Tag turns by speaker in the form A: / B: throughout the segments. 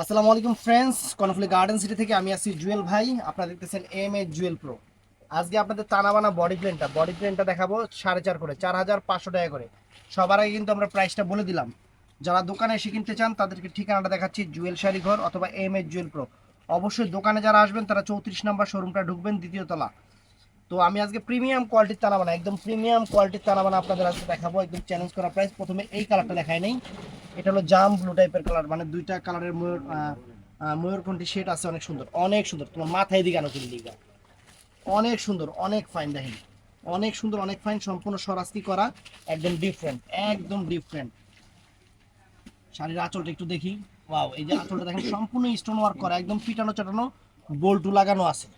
A: আসসালামু আলাইকুম friends Karnaphuli garden city থেকে আমি আছি জুয়েল ভাই। আপনারা দেখতেছেন এম এ জুয়েল প্রো আজকে আপনাদের টানাবানা বডি প্লেনটা বডি প্লেনটা দেখাবো সাড়ে চার করে, চার হাজার পাঁচশো টাকা করে। সবার আগে কিন্তু আমরা প্রাইসটা বলে দিলাম। যারা দোকানে এসে কিনতে চান, তাদেরকে ঠিকানাটা দেখাচ্ছি, জুয়েল শাড়ি ঘর অথবা এম এ জুয়েল প্রো অবশ্যই দোকানে যারা আসবেন, তারা চৌত্রিশ নাম্বার শোরুমটা ঢুকবেন, দ্বিতীয় তলা। তো আমি আজকে প্রিমিয়াম কোয়ালিটির তানাবানা একদম প্রিমিয়াম কোয়ালিটির তানাবানা আপনাদের আজকে দেখাবো, একদম চ্যালেঞ্জ করা প্রাইস প্রথমে এই কালারটা দেখায় নেই, এটা হলো জাম ব্লু টাইপের কালার মানে দুইটা কালারের ময়ূর ময়ূরকণ্ঠী শেড আছে অনেক সুন্দর অনেক সুন্দর। তোমার মাথায় দিকে আনো কিনলি অনেক সুন্দর, অনেক ফাইন দেখেন। অনেক সুন্দর, অনেক ফাইন সম্পূর্ণ সরাসরি করা, একদম ডিফারেন্ট একদম ডিফারেন্ট শাড়ির আঁচলটা একটু দেখি। ওয়াও এই যে আঁচলটা দেখেন, সম্পূর্ণ স্টোন ওয়ার্ক করা, একদম পিটানো চাটানো বোল্টু লাগানো আছে।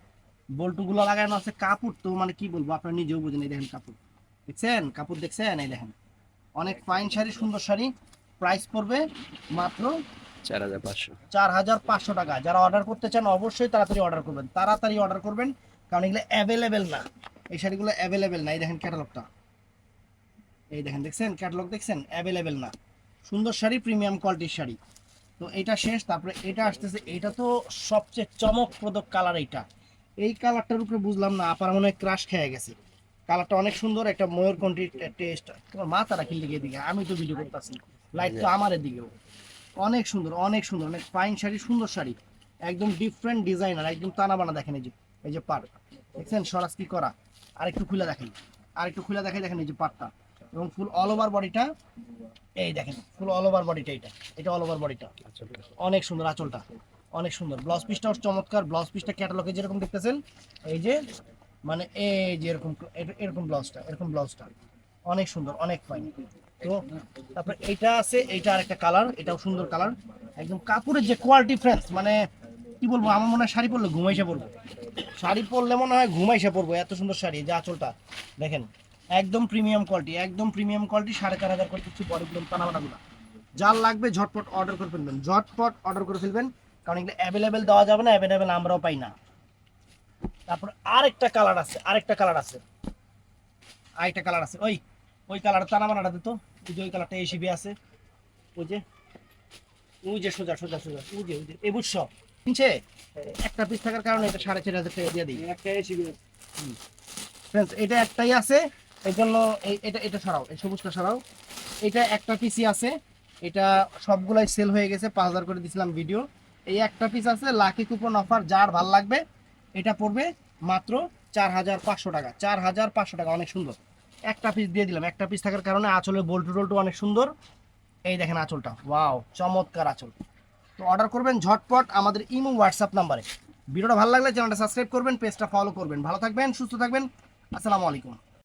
A: বল্টুগুলো লাগানো আছে কাপড় তো মানে কি বলব আপনারা নিজেও বুঝেন এই দেখেন কাপড়। দেখছেন? কাপড় দেখছেন? এই দেখেন। অনেক ফাইন শাড়ি সুন্দর শাড়ি। প্রাইস পড়বে মাত্র
B: চার হাজার পাঁচশো।
A: টাকা। যারা অর্ডার করতে চান অবশ্যই তাড়াতাড়ি অর্ডার করবেন। তাড়াতাড়ি অর্ডার করবেন কারণ এগুলো অ্যাভেলেবেল না। এই শাড়িগুলো অ্যাভেলেবেল না। এই দেখেন ক্যাটালগটা এই দেখেন দেখছেন? ক্যাটালগ দেখছেন? অ্যাভেলেবেল না। সুন্দর শাড়ি প্রিমিয়াম কোয়ালিটির শাড়ি। তো এটা শেষ তারপরে এটা আসতেছে। এটা তো সবচেয়ে চমকপ্রদ কালার এইটা। এই কালারটার উপরে বুঝলাম না আপার মনে ক্রাশ খেয়ে গেছে। কালারটা অনেক সুন্দর একটা ময়ূর কন্টি টেস্ট তোমার মাথাটা দিকে এদিকে আমি তো ভিডিও করতেছি লাইট তো আমার এদিকেও। অনেক সুন্দর অনেক সুন্দর অনেক ফাইন শাড়ি সুন্দর শাড়ি। একদম ডিফারেন্ট ডিজাইনার একদম টানা বানা দেখেন এই যে এই যে পার দেখছেন? সরাস কি করা? আর একটু খুলে দেখেন। আর একটু খুলে দেখাই দেখেন এই যে পাটটা এবং ফুল অল ওভার বডিটা এই দেখেন ফুল অল ওভার বডিটা এটা। এটা অল ওভার বডিটা অনেক সুন্দর আঁচলটা। অনেক সুন্দর। ব্লাউজ পিসটাও চমৎকার। ব্লাউজ পিসটা ক্যাটালগে যেরকম দেখতেছেন, এই যে মানে এই যে এরকম এরকম ব্লাউজটা এরকম ব্লাউজটা। অনেক সুন্দর, অনেক ফাইন তো তারপর এইটা আছে, এইটা আরেকটা কালার এটাও সুন্দর কালার একদম কাপড়ের যে কোয়ালিটি ফ্রেন্স মানে কি বলব, আমার মনে হয় শাড়ি পরলে ঘুমাইসে পড়ব। শাড়ি পরলে মনে হয় ঘুমাইসে পড়ব, এত সুন্দর শাড়ি যে আঁচলটা। দেখেন, একদম প্রিমিয়াম কোয়ালিটি একদম প্রিমিয়াম কোয়ালিটি সাড়ে চার হাজার করে কিছু বডিগুলো পানাবানাগুলো যার লাগবে ঝটপট অর্ডার করে ফেলবেন, ঝটপট অর্ডার করে ফেলবেন। কারণ এগুলো অ্যাভেলেবেল দেওয়া যাবে না অ্যাভেলেবেল আমরাও পাই না। তারপর আরেকটা কালার আছে আরেকটা কালার আছে। আরেকটা কালার আছে ওই ওই কালার টানা বানাটা দিত ওই যে ওই কালারটা এসিবি আছে। ওই যে ওই যে সোজা সোজা সোজা ওই যে ওই যে এই বুঝছ? কিনছে একটা পিস থাকার কারণে এটা সাড়ে চার হাজার টাকা দিয়ে দিই।
B: একটা এসিবি
A: ফ্রেন্ডস এটা একটাই আছে। এই জন্য এই এটা এটা ছাড়াও এই সবুজটা ছাড়াও এটা একটা পিসই আছে। এটা সবগুলাই সেল হয়ে গেছে পাঁচ হাজার করে দিছিলাম ভিডিও এই একটা পিস আছে লাকি কুপন অফার যার ভালো লাগবে, এটা পড়বে মাত্র চার হাজার পাঁচশো টাকা। চার হাজার পাঁচশো টাকা, অনেক সুন্দর। একটা পিস দিয়ে দিলাম। একটা পিস থাকার কারণে আঁচলের বল্টু টল্টু অনেক সুন্দর। এই দেখেন আঁচলটা। ওয়াও চমৎকার আঁচল। তো অর্ডার করবেন ঝটপট আমাদের ইমো হোয়াটসঅ্যাপ নাম্বারে। ভিডিওটা ভালো লাগলে চ্যানেলটা সাবস্ক্রাইব করবেন পেজটা ফলো করবেন। ভালো থাকবেন, সুস্থ থাকবেন। আসসালামু আলাইকুম।